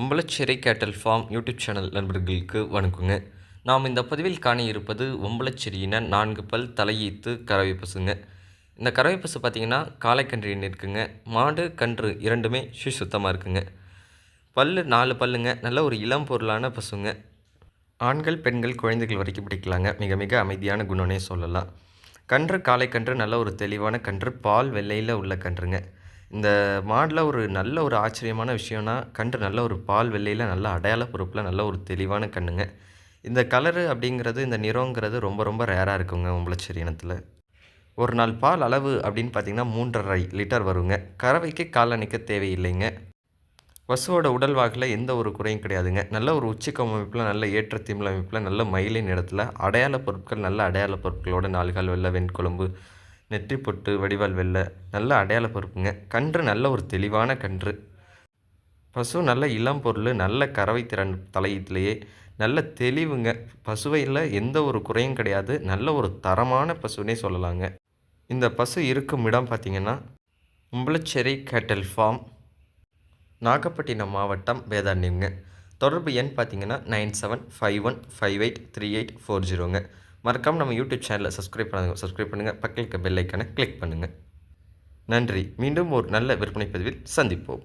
ஒம்பளச்சேரி கேட்டல் form YouTube channel நண்பர்களுக்கு வணக்கங்க. நாம் இந்த பதிவில் காண இருப்பது ஒம்பலச்சேரியின நான்கு பல் தலையீத்து கறவை பசுங்க இந்த கறவை பசு பார்த்திங்கன்னா காளைக்கன்று இருக்குங்க. மாடு கன்று இரண்டுமே சு சுத்தமாக இருக்குங்க. பல்லு நாலு பல்லுங்க. நல்ல ஒரு இளம் பொருளான பசுங்க. ஆண்கள் பெண்கள் குழந்தைகள் வரைக்கும் பிடிக்கலாங்க. மிக மிக அமைதியான குணம்னே சொல்லலாம். கன்று காளைக்கன்று நல்ல ஒரு தெளிவான கன்று. பால் வெள்ளையில் உள்ள கன்றுங்க. இந்த மாடில் ஒரு நல்ல ஒரு ஆச்சரியமான விஷயம்னா கன்று நல்ல ஒரு பால் வெள்ளையில் நல்ல அடையாள பொறுப்பில் நல்ல ஒரு தெளிவான கண்ணுங்க. இந்த கலரு அப்படிங்கிறது இந்த நிறங்கிறது ரொம்ப ரொம்ப ரேராக இருக்குங்க உம்பளச்சேரி இனத்தில் ஒரு நாள் பால் அளவு அப்படின்னு பார்த்தீங்கன்னா மூன்றரை லிட்டர் வருங்க. கறவைக்கு கால் அணிக்க தேவையில்லைங்க. பசுவோட உடல் வாக்கில் எந்த ஒரு குறையும் கிடையாதுங்க. நல்ல ஒரு உச்சிக்கம் அமைப்பில் நல்ல ஏற்ற திமிழ் அமைப்பில் நல்ல மயிலின் இடத்துல அடையாள பொருட்கள் நல்ல அடையாள பொருட்களோட நாலுகால் வெள்ளை வெண்குழம்பு நெற்றி பொட்டு வடிவால் வெள்ளை நல்ல அடையாள பொறுப்புங்க. கன்று நல்ல ஒரு தெளிவான கன்று. பசு நல்ல இளம் பொருள் நல்ல கறவை திறன் தலையீட்டிலேயே நல்ல தெளிவுங்க. பசுவையில் எந்த ஒரு குறையும் கிடையாது. நல்ல ஒரு தரமான பசுனே சொல்லலாங்க. இந்த பசு இருக்கும் இடம் பார்த்திங்கன்னா உம்பளச்சேரி கேட்டல் ஃபார்ம் நாகப்பட்டினம் மாவட்டம் வேதாரண்யங்க தொடர்பு எண் பார்த்தீங்கன்னா nine seven five one five eight three eight four ஜீரோங்க. மறக்காமல் நம்ம யூடியூப் சேனலை சப்ஸ்கிரைப் பண்ணுங்கள் சப்ஸ்கிரைப் பண்ணுங்கள் பக்கத்தில் இருக்க பெல் ஐக்கானை கிளிக் பண்ணுங்கள் நன்றி. மீண்டும் ஒரு நல்ல விற்பனை பதிவில் சந்திப்போம்.